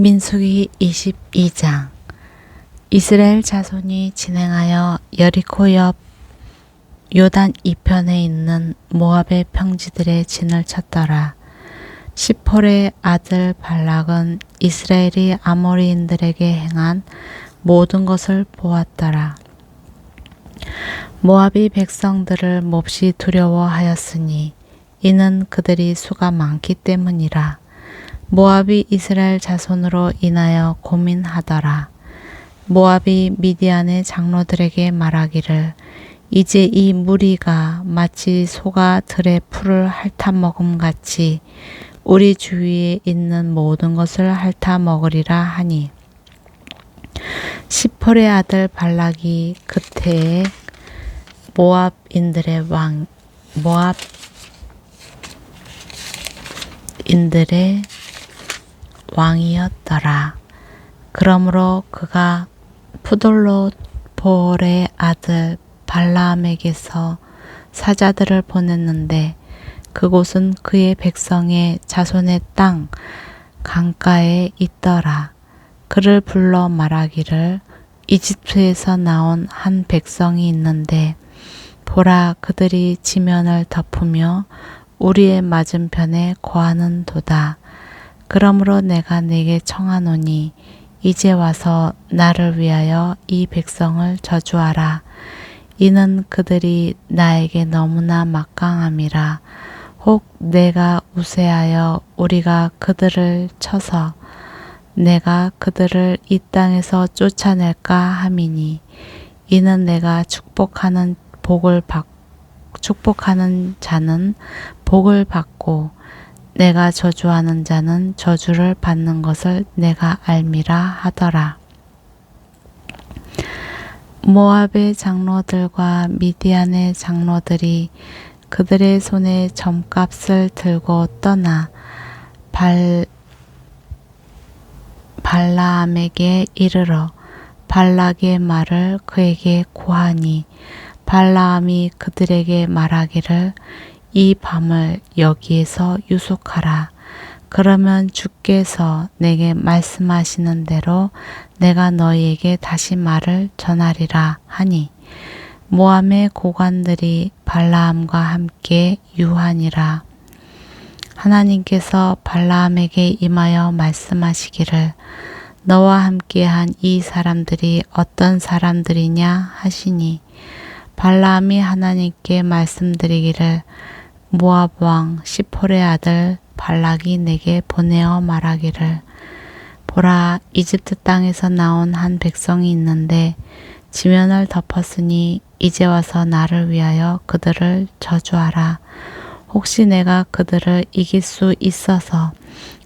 민수기 22장 이스라엘 자손이 진행하여 여리코 옆 요단 이편에 있는 모압의 평지들의 진을 쳤더라. 시폴의 아들 발락은 이스라엘이 아모리인들에게 행한 모든 것을 보았더라. 모압이 백성들을 몹시 두려워하였으니 이는 그들이 수가 많기 때문이라. 모압이 이스라엘 자손으로 인하여 고민하더라. 모압이 미디안의 장로들에게 말하기를 이제 이 무리가 마치 소가 들의 풀을 핥아 먹음 같이 우리 주위에 있는 모든 것을 핥아 먹으리라 하니 시폴의 아들 발락이 그때에 모압인들의 왕 모압인들의 왕이었더라. 그러므로 그가 푸돌로 볼의 아들 발라암에게서 사자들을 보냈는데 그곳은 그의 백성의 자손의 땅 강가에 있더라. 그를 불러 말하기를 이집트에서 나온 한 백성이 있는데 보라 그들이 지면을 덮으며 우리의 맞은편에 거하는 도다. 그러므로 내가 내게 청하노니 이제 와서 나를 위하여 이 백성을 저주하라. 이는 그들이 나에게 너무나 막강함이라. 혹 내가 우세하여 우리가 그들을 쳐서 내가 그들을 이 땅에서 쫓아낼까 함이니 이는 내가 축복하는 복을 받 축복하는 자는 복을 받고 내가 저주하는 자는 저주를 받는 것을 내가 알미라 하더라. 모압의 장로들과 미디안의 장로들이 그들의 손에 점값을 들고 떠나 발 발라암에게 이르러 발락의 말을 그에게 고하니 발라암이 그들에게 말하기를 이 밤을 여기에서 유숙하라. 그러면 주께서 내게 말씀하시는 대로 내가 너희에게 다시 말을 전하리라 하니 모함의 고관들이 발라함과 함께 유하니라. 하나님께서 발라함에게 임하여 말씀하시기를 너와 함께한 이 사람들이 어떤 사람들이냐 하시니 발라함이 하나님께 말씀드리기를 모압 왕 시폴의 아들 발락이 내게 보내어 말하기를 보라 이집트 땅에서 나온 한 백성이 있는데 지면을 덮었으니 이제 와서 나를 위하여 그들을 저주하라. 혹시 내가 그들을 이길 수 있어서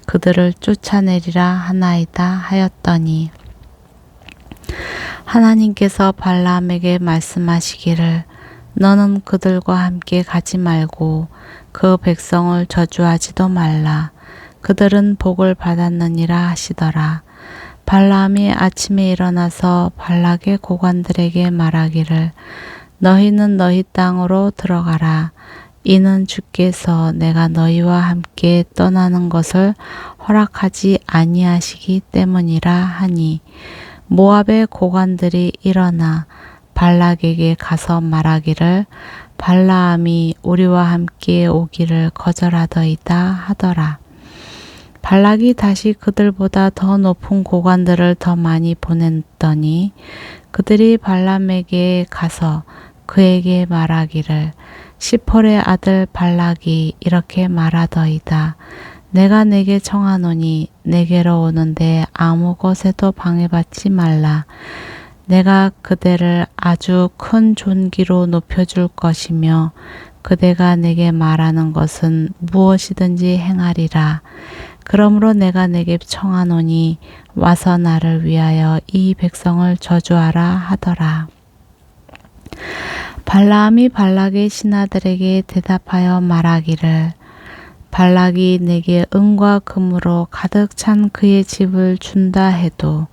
그들을 쫓아내리라 하나이다 하였더니 하나님께서 발람에게 말씀하시기를 너는 그들과 함께 가지 말고 그 백성을 저주하지도 말라. 그들은 복을 받았느니라 하시더라. 발람이 아침에 일어나서 발락의 고관들에게 말하기를 너희는 너희 땅으로 들어가라. 이는 주께서 내가 너희와 함께 떠나는 것을 허락하지 아니하시기 때문이라 하니 모압의 고관들이 일어나 발락에게 가서 말하기를 발라함이 우리와 함께 오기를 거절하더이다 하더라. 발락이 다시 그들보다 더 높은 고관들을 더 많이 보냈더니 그들이 발람에게 가서 그에게 말하기를 시폴의 아들 발락이 이렇게 말하더이다. 내가 내게 청하노니 내게로 오는데 아무 것에도 방해받지 말라. 내가 그대를 아주 큰 존귀로 높여줄 것이며 그대가 내게 말하는 것은 무엇이든지 행하리라. 그러므로 내가 내게 청하노니 와서 나를 위하여 이 백성을 저주하라 하더라. 발라함이 발락의 신하들에게 대답하여 말하기를 발락이 내게 은과 금으로 가득 찬 그의 집을 준다 해도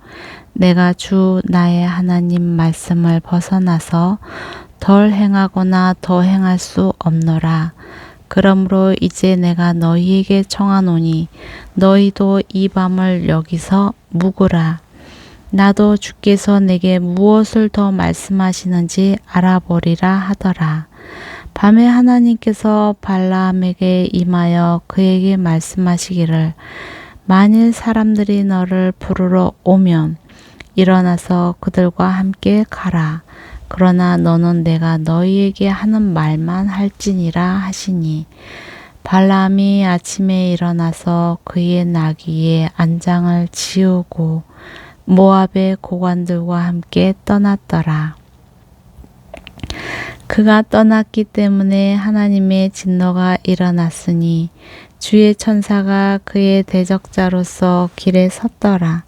내가 주 나의 하나님 말씀을 벗어나서 덜 행하거나 더 행할 수 없노라. 그러므로 이제 내가 너희에게 청하노니 너희도 이 밤을 여기서 묵으라. 나도 주께서 내게 무엇을 더 말씀하시는지 알아보리라 하더라. 밤에 하나님께서 발라함에게 임하여 그에게 말씀하시기를 만일 사람들이 너를 부르러 오면 일어나서 그들과 함께 가라. 그러나 너는 내가 너희에게 하는 말만 할지니라 하시니 발람이 아침에 일어나서 그의 나귀의 안장을 지우고 모압의 고관들과 함께 떠났더라. 그가 떠났기 때문에 하나님의 진노가 일어났으니 주의 천사가 그의 대적자로서 길에 섰더라.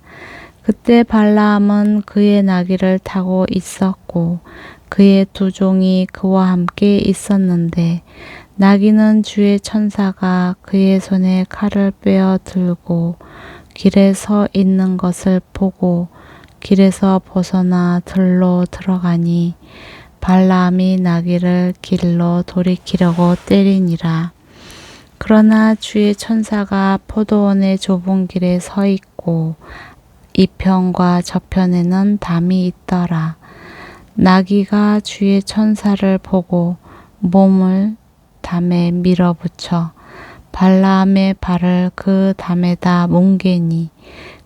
그때 발라함은 그의 나귀를 타고 있었고 그의 두 종이 그와 함께 있었는데 나귀는 주의 천사가 그의 손에 칼을 빼어 들고 길에 서 있는 것을 보고 길에서 벗어나 들로 들어가니 발라함이 나귀를 길로 돌이키려고 때리니라. 그러나 주의 천사가 포도원의 좁은 길에 서 있고 이편과 저편에는 담이 있더라. 나귀가 주의 천사를 보고 몸을 담에 밀어붙여 발라함의 발을 그 담에다 뭉개니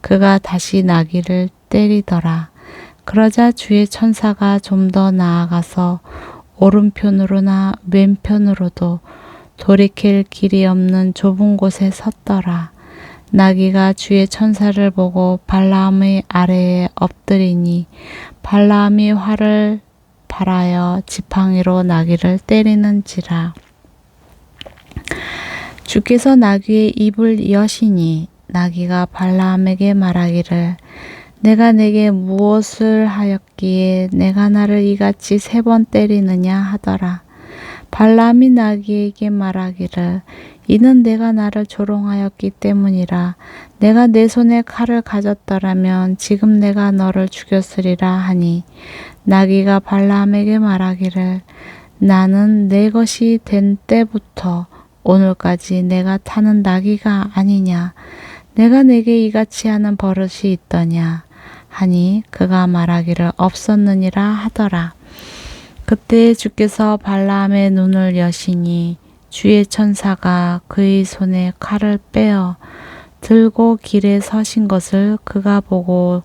그가 다시 나귀를 때리더라. 그러자 주의 천사가 좀 더 나아가서 오른편으로나 왼편으로도 돌이킬 길이 없는 좁은 곳에 섰더라. 나귀가 주의 천사를 보고 발라함의 아래에 엎드리니 발라함이 활을 발하여 지팡이로 나귀를 때리는지라. 주께서 나귀의 입을 여시니 나귀가 발라함에게 말하기를 내가 내게 무엇을 하였기에 내가 나를 이같이 세 번 때리느냐 하더라. 발람이 나귀에게 말하기를 이는 내가 나를 조롱하였기 때문이라. 내가 내 손에 칼을 가졌더라면 지금 내가 너를 죽였으리라 하니. 나귀가 발람에게 말하기를 나는 내 것이 된 때부터 오늘까지 내가 타는 나귀가 아니냐. 내가 내게 이같이 하는 버릇이 있더냐 하니 그가 말하기를 없었느니라 하더라. 그때 주께서 발라함의 눈을 여시니 주의 천사가 그의 손에 칼을 빼어 들고 길에 서신 것을 그가 보고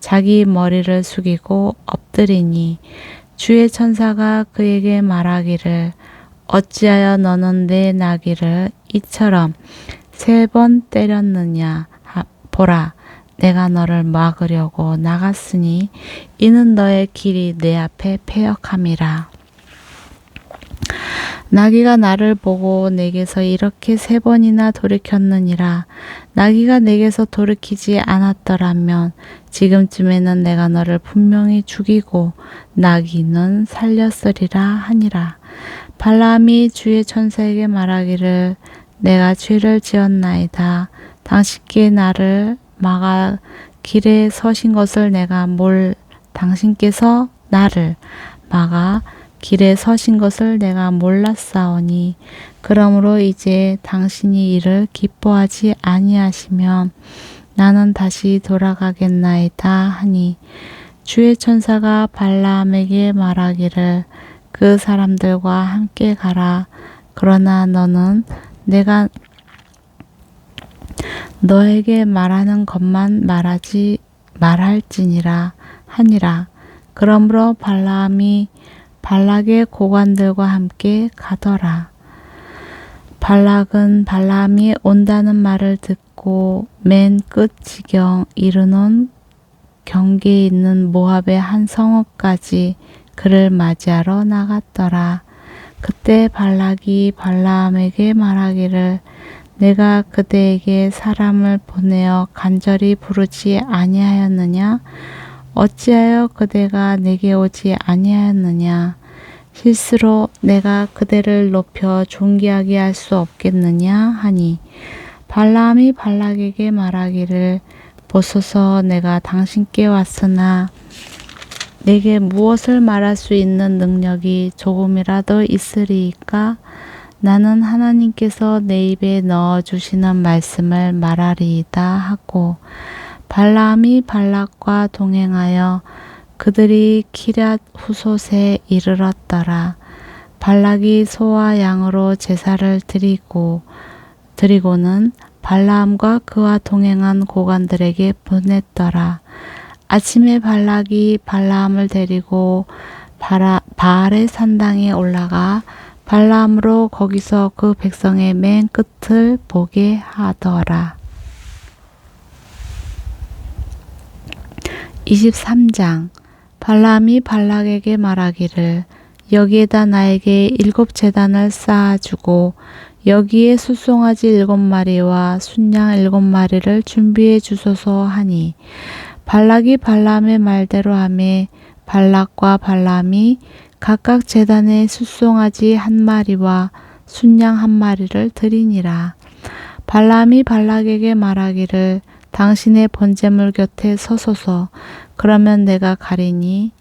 자기 머리를 숙이고 엎드리니 주의 천사가 그에게 말하기를 어찌하여 너는 내 나귀를 이처럼 세 번 때렸느냐 보라 내가 너를 막으려고 나갔으니 이는 너의 길이 내 앞에 패역함이라. 나귀가 나를 보고 내게서 이렇게 세 번이나 돌이켰느니라. 나귀가 내게서 돌이키지 않았더라면 지금쯤에는 내가 너를 분명히 죽이고 나귀는 살렸으리라 하니라. 발람이 주의 천사에게 말하기를 내가 죄를 지었나이다. 당신께 나를 막아 길에 서신 것을 내가 몰 당신께서 나를 막아 길에 서신 것을 내가 몰랐사오니 그러므로 이제 당신이 이를 기뻐하지 아니하시면 나는 다시 돌아가겠나이다 하니 주의 천사가 발라함에게 말하기를 그 사람들과 함께 가라. 그러나 너는 내가 너에게 말하는 것만 말하지 말할지니라 하니라. 그러므로 발라함이 발락의 고관들과 함께 가더라. 발락은 발라함이 온다는 말을 듣고 맨 끝 지경 이르는 경계에 있는 모압의 한 성읍까지 그를 맞이하러 나갔더라. 그때 발락이 발라함에게 말하기를 내가 그대에게 사람을 보내어 간절히 부르지 아니하였느냐? 어찌하여 그대가 내게 오지 아니하였느냐? 실수로 내가 그대를 높여 존귀하게 할 수 없겠느냐? 하니 발람이 발락에게 말하기를 보소서 내가 당신께 왔으나 내게 무엇을 말할 수 있는 능력이 조금이라도 있으리이까? 나는 하나님께서 내 입에 넣어 주시는 말씀을 말하리이다 하고 발라함이 발락과 동행하여 그들이 키랏 후솥에 이르렀더라. 발락이 소와 양으로 제사를 드리고 드리고는 발라함과 그와 동행한 고관들에게 보냈더라. 아침에 발락이 발라함을 데리고 바라, 바알의 산당에 올라가 발라함으로 거기서 그 백성의 맨 끝을 보게 하더라. 23장 발람이 발락에게 말하기를 여기에다 나에게 일곱 재단을 쌓아주고 여기에 숫송아지 일곱 마리와 순양 일곱 마리를 준비해 주소서 하니 발락이 발람의 말대로 하매 발락과 발람이 각각 재단에 숫송아지 한 마리와 순양 한 마리를 드리니라. 발람이 발락에게 말하기를 당신의 번제물 곁에 서소서 그러면 내가 가리니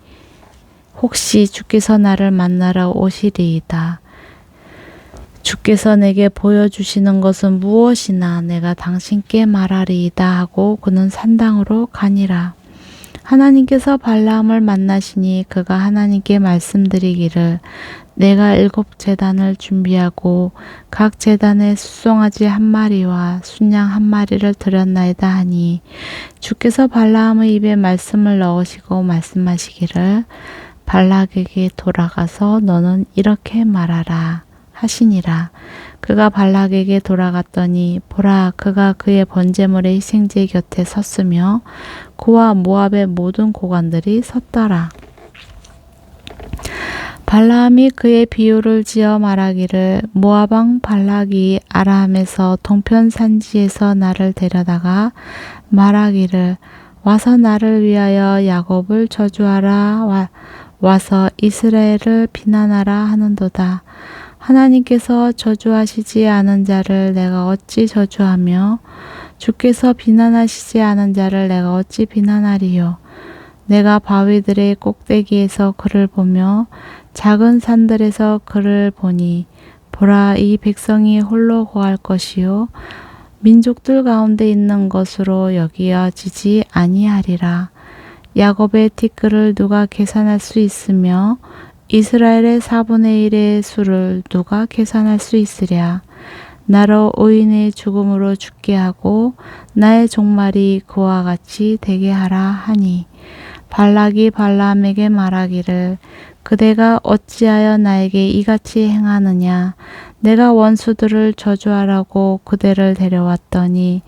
혹시 주께서 나를 만나러 오시리이다. 주께서 내게 보여주시는 것은 무엇이나 내가 당신께 말하리이다 하고 그는 산당으로 가니라. 하나님께서 발라함을 만나시니 그가 하나님께 말씀드리기를 내가 일곱 재단을 준비하고 각 재단에 수송아지 한 마리와 순양 한 마리를 드렸나이다 하니 주께서 발라함의 입에 말씀을 넣으시고 말씀하시기를 발락에게 돌아가서 너는 이렇게 말하라 하시니라 그가 발락에게 돌아갔더니 보라 그가 그의 번제물의 희생제 곁에 섰으며 그와 모압의 모든 고관들이 섰더라. 발라함이 그의 비유를 지어 말하기를 모압왕 발락이 아람에서 동편 산지에서 나를 데려다가 말하기를 와서 나를 위하여 야곱을 저주하라 와, 와서 이스라엘을 비난하라 하는도다. 하나님께서 저주하시지 않은 자를 내가 어찌 저주하며 주께서 비난하시지 않은 자를 내가 어찌 비난하리요. 내가 바위들의 꼭대기에서 그를 보며 작은 산들에서 그를 보니 보라 이 백성이 홀로 거할 것이요 민족들 가운데 있는 것으로 여기어지지 아니하리라. 야곱의 티끌을 누가 계산할 수 있으며 이스라엘의 4분의 1의 수를 누가 계산할 수 있으랴. 나로 의인의 죽음으로 죽게 하고 나의 종말이 그와 같이 되게 하라 하니 발락이 발람에게 말하기를 그대가 어찌하여 나에게 이같이 행하느냐 내가 원수들을 저주하라고 그대를 데려왔더니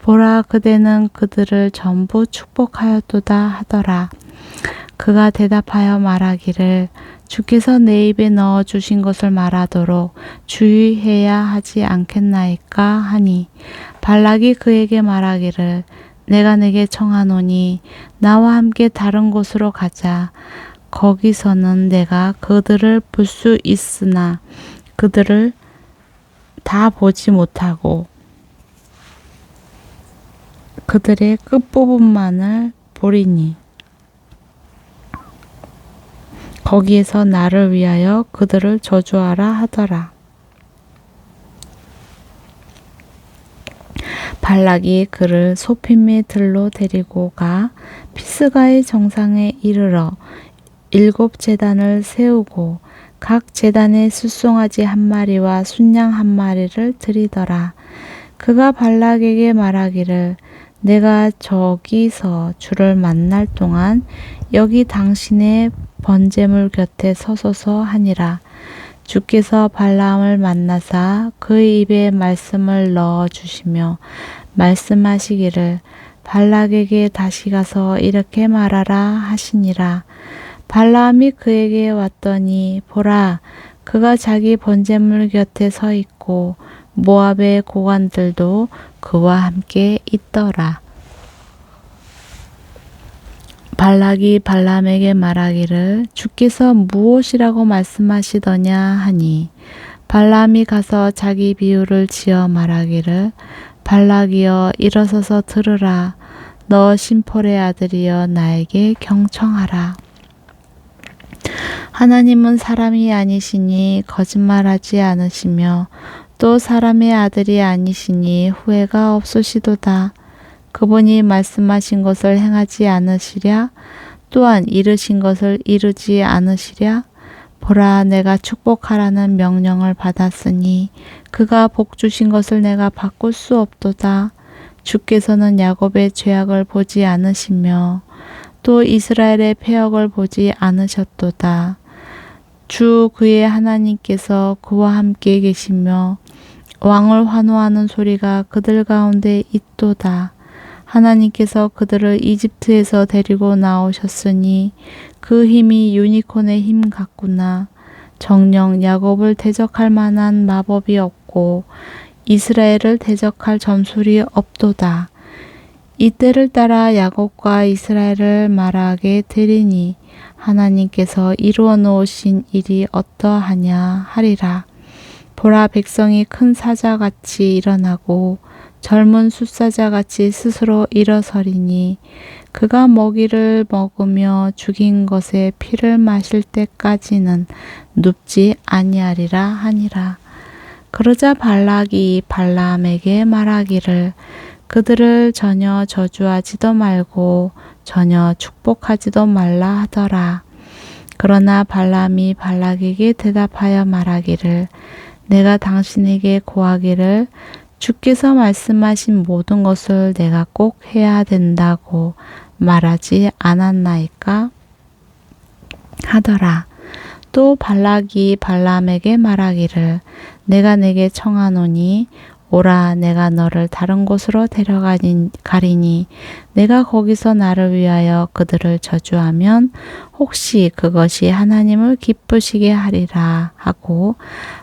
보라 그대는 그들을 전부 축복하였도다 하더라 그가 대답하여 말하기를 주께서 내 입에 넣어 주신 것을 말하도록 주의해야 하지 않겠나이까 하니 발락이 그에게 말하기를 내가 내게 청하노니 나와 함께 다른 곳으로 가자. 거기서는 내가 그들을 볼 수 있으나 그들을 다 보지 못하고 그들의 끝부분만을 보리니 거기에서 나를 위하여 그들을 저주하라 하더라. 발락이 그를 소핀의 들로 데리고 가 피스가의 정상에 이르러 일곱 재단을 세우고 각 재단에 숫송아지 한 마리와 순양 한 마리를 드리더라. 그가 발락에게 말하기를 내가 저기서 주를 만날 동안 여기 당신의 번제물 곁에 서소서 하니라. 주께서 발람을 만나사 그의 입에 말씀을 넣어 주시며 말씀하시기를 발락에게 다시 가서 이렇게 말하라 하시니라. 발람이 그에게 왔더니 보라 그가 자기 번제물 곁에 서 있고 모압의 고관들도 그와 함께 있더라. 발락이 발람에게 말하기를 주께서 무엇이라고 말씀하시더냐 하니 발람이 가서 자기 비유를 지어 말하기를 발락이여 일어서서 들으라 너 심폴의 아들이여 나에게 경청하라 하나님은 사람이 아니시니 거짓말하지 않으시며 또 사람의 아들이 아니시니 후회가 없으시도다. 그분이 말씀하신 것을 행하지 않으시랴 또한 이르신 것을 이루지 않으시랴 보라 내가 축복하라는 명령을 받았으니 그가 복 주신 것을 내가 바꿀 수 없도다. 주께서는 야곱의 죄악을 보지 않으시며 또 이스라엘의 폐역을 보지 않으셨도다. 주 그의 하나님께서 그와 함께 계시며 왕을 환호하는 소리가 그들 가운데 있도다. 하나님께서 그들을 이집트에서 데리고 나오셨으니 그 힘이 유니콘의 힘 같구나. 정령 야곱을 대적할 만한 마법이 없고 이스라엘을 대적할 점술이 없도다. 이때를 따라 야곱과 이스라엘을 말하게 되리니 하나님께서 이루어 놓으신 일이 어떠하냐 하리라. 보라 백성이 큰 사자같이 일어나고 젊은 숫사자같이 스스로 일어서리니 그가 먹이를 먹으며 죽인 것의 피를 마실 때까지는 눕지 아니하리라 하니라. 그러자 발락이 발람에게 말하기를 그들을 전혀 저주하지도 말고 전혀 축복하지도 말라 하더라. 그러나 발람이 발락에게 대답하여 말하기를 내가 당신에게 고하기를 주께서 말씀하신 모든 것을 내가 꼭 해야 된다고 말하지 않았나이까? 하더라. 또 발락이 발람에게 말하기를 내가 내게 청하노니 오라 내가 너를 다른 곳으로 데려가리니 내가 거기서 나를 위하여 그들을 저주하면 혹시 그것이 하나님을 기쁘시게 하리라 하고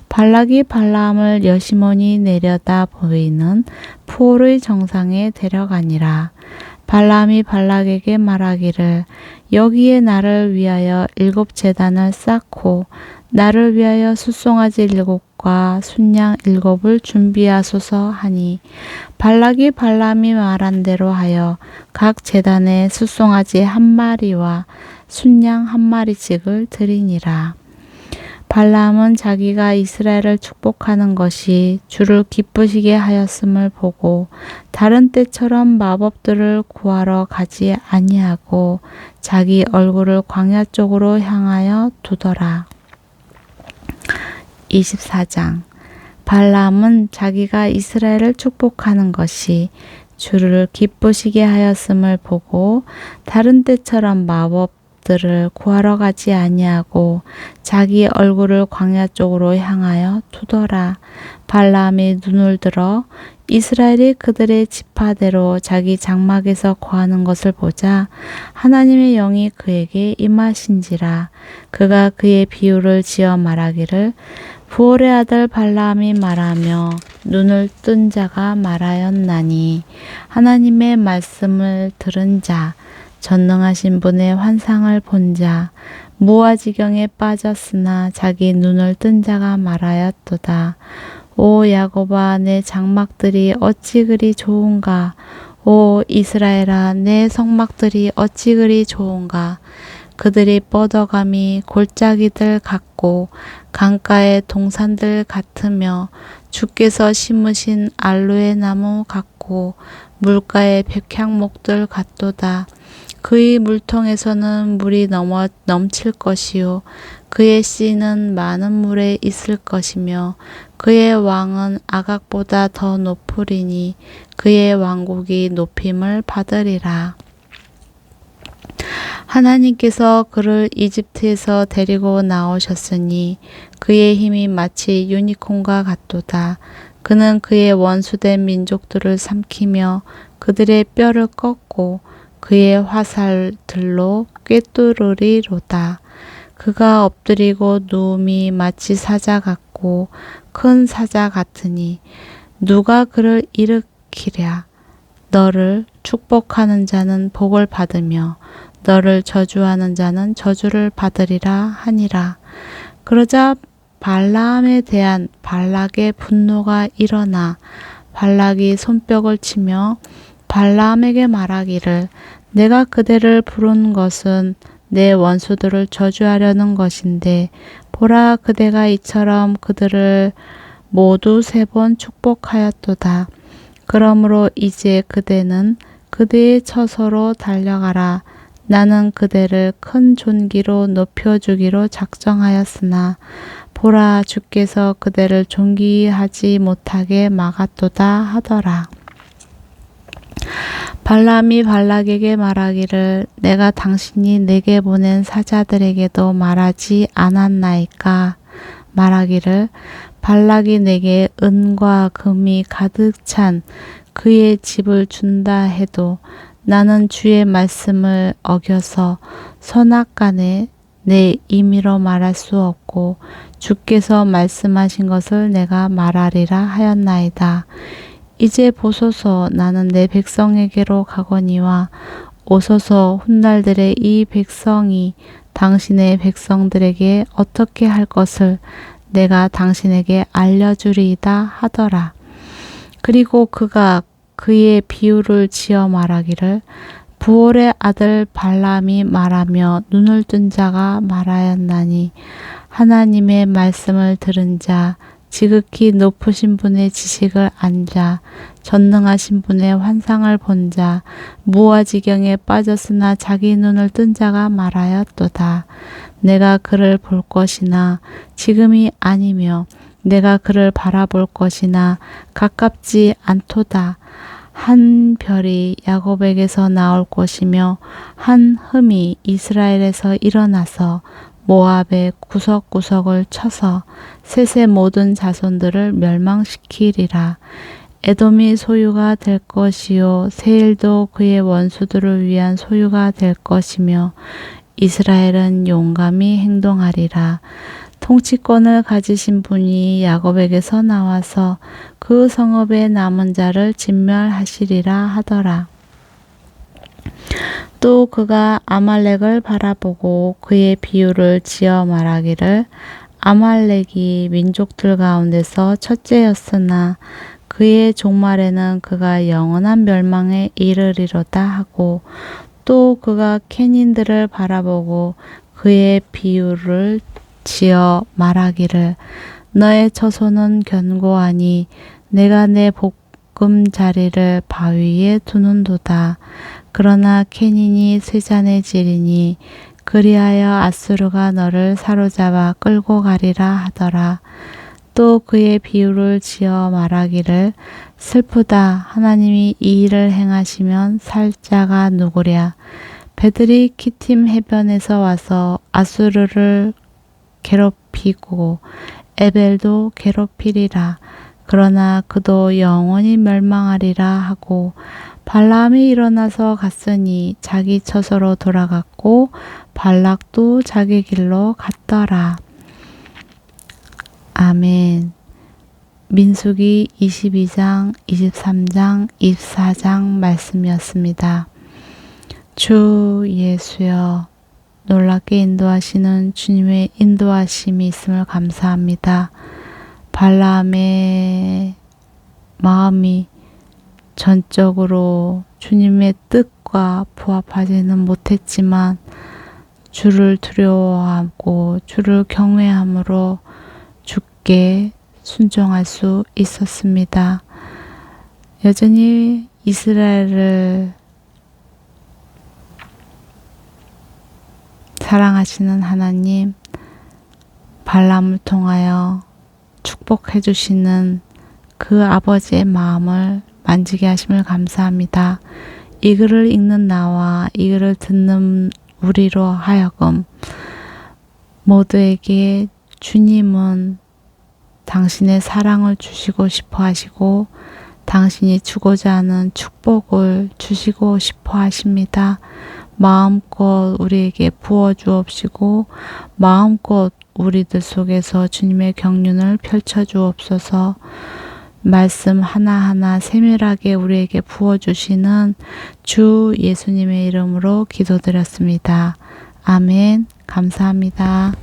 발락이 발람을 여시몬이 내려다 보이는 푸올의 정상에 데려가니라. 발람이 발락에게 말하기를 여기에 나를 위하여 일곱 재단을 쌓고 나를 위하여 숫송아지 일곱 과 순양 일곱을 준비하소서 하니 발락이 발람이 말한 대로 하여 각 재단에 숫송아지 한 마리와 순양 한 마리씩을 드리니라. 발람은 자기가 이스라엘을 축복하는 것이 주를 기쁘시게 하였음을 보고 다른 때처럼 마법들을 구하러 가지 아니하고 자기 얼굴을 광야 쪽으로 향하여 두더라. 24장 발람은 자기가 이스라엘을 축복하는 것이 주를 기쁘시게 하였음을 보고 다른 때처럼 마법들을 구하러 가지 아니하고 자기 얼굴을 광야 쪽으로 향하여 두더라. 발람이 눈을 들어 이스라엘이 그들의 지파대로 자기 장막에서 거하는 것을 보자 하나님의 영이 그에게 임하신지라 그가 그의 비유를 지어 말하기를 부올의 아들 발람이 말하며 눈을 뜬 자가 말하였나니 하나님의 말씀을 들은 자 전능하신 분의 환상을 본 자 무아지경에 빠졌으나 자기 눈을 뜬 자가 말하였도다. 오 야곱아 내 장막들이 어찌 그리 좋은가 오 이스라엘아 내 성막들이 어찌 그리 좋은가 그들이 뻗어감이 골짜기들 같고 강가의 동산들 같으며 주께서 심으신 알로에 나무 같고 물가의 백향목들 같도다. 그의 물통에서는 물이 넘어 넘칠 것이요 그의 씨는 많은 물에 있을 것이며 그의 왕은 아각보다 더 높으리니 그의 왕국이 높임을 받으리라. 하나님께서 그를 이집트에서 데리고 나오셨으니 그의 힘이 마치 유니콘과 같도다. 그는 그의 원수된 민족들을 삼키며 그들의 뼈를 꺾고 그의 화살들로 꿰뚫으리로다. 그가 엎드리고 누움이 마치 사자 같고 큰 사자 같으니 누가 그를 일으키랴. 너를 축복하는 자는 복을 받으며 너를 저주하는 자는 저주를 받으리라 하니라. 그러자 발라함에 대한 발락의 분노가 일어나 발락이 손뼉을 치며 발라함에게 말하기를 내가 그대를 부른 것은 내 원수들을 저주하려는 것인데 보라 그대가 이처럼 그들을 모두 세 번 축복하였도다. 그러므로 이제 그대는 그대의 처소로 달려가라. 나는 그대를 큰 존귀로 높여주기로 작정하였으나 보라 주께서 그대를 존귀하지 못하게 막았도다 하더라. 발람이 발락에게 말하기를 내가 당신이 내게 보낸 사자들에게도 말하지 않았나이까 말하기를 발락이 내게 은과 금이 가득 찬 그의 집을 준다 해도 나는 주의 말씀을 어겨서 선악간에 내 임의로 말할 수 없고 주께서 말씀하신 것을 내가 말하리라 하였나이다. 이제 보소서 나는 내 백성에게로 가거니와 오소서 훗날들의 이 백성이 당신의 백성들에게 어떻게 할 것을 내가 당신에게 알려주리이다 하더라. 그리고 그가 그의 비유를 지어 말하기를 부올의 아들 발람이 말하며 눈을 뜬 자가 말하였나니 하나님의 말씀을 들은 자 지극히 높으신 분의 지식을 안자 전능하신 분의 환상을 본 자 무아지경에 빠졌으나 자기 눈을 뜬 자가 말하였도다. 내가 그를 볼 것이나 지금이 아니며 내가 그를 바라볼 것이나 가깝지 않도다 한 별이 야곱에게서 나올 것이며 한 흠이 이스라엘에서 일어나서 모압의 구석구석을 쳐서 셋의 모든 자손들을 멸망시키리라. 에돔이 소유가 될 것이요 세일도 그의 원수들을 위한 소유가 될 것이며 이스라엘은 용감히 행동하리라. 통치권을 가지신 분이 야곱에게서 나와서 그 성읍의 남은 자를 진멸하시리라 하더라. 또 그가 아말렉을 바라보고 그의 비유를 지어 말하기를 아말렉이 민족들 가운데서 첫째였으나 그의 종말에는 그가 영원한 멸망에 이르리로다 하고 또 그가 캐닌들을 바라보고 그의 비유를 지어 말하기를 너의 처소는 견고하니 내가 내 복금 자리를 바위에 두는도다. 그러나 캐닌이 쇠잔해지리니 그리하여 아수르가 너를 사로잡아 끌고 가리라 하더라. 또 그의 비유를 지어 말하기를 슬프다 하나님이 이 일을 행하시면 살자가 누구랴 배들이 키팀 해변에서 와서 아수르를 괴롭히고 에벨도 괴롭히리라 그러나 그도 영원히 멸망하리라 하고 발람이 일어나서 갔으니 자기 처소로 돌아갔고 발락도 자기 길로 갔더라. 아멘. 민수기 22장, 23장, 24장 말씀이었습니다. 주 예수여, 놀랍게 인도하시는 주님의 인도하심이 있음을 감사합니다. 발람의 마음이 전적으로 주님의 뜻과 부합하지는 못했지만 주를 두려워하고 주를 경외함으로 주께 순종할 수 있었습니다. 여전히 이스라엘을 사랑하시는 하나님, 발람을 통하여 축복해 주시는 그 아버지의 마음을 만지게 하심을 감사합니다. 이 글을 읽는 나와 이 글을 듣는 우리로 하여금 모두에게 주님은 당신의 사랑을 주시고 싶어 하시고 당신이 주고자 하는 축복을 주시고 싶어 하십니다. 마음껏 우리에게 부어 주옵시고 마음껏 우리들 속에서 주님의 경륜을 펼쳐 주옵소서. 말씀 하나하나 세밀하게 우리에게 부어 주시는 주 예수님의 이름으로 기도드렸습니다. 아멘. 감사합니다.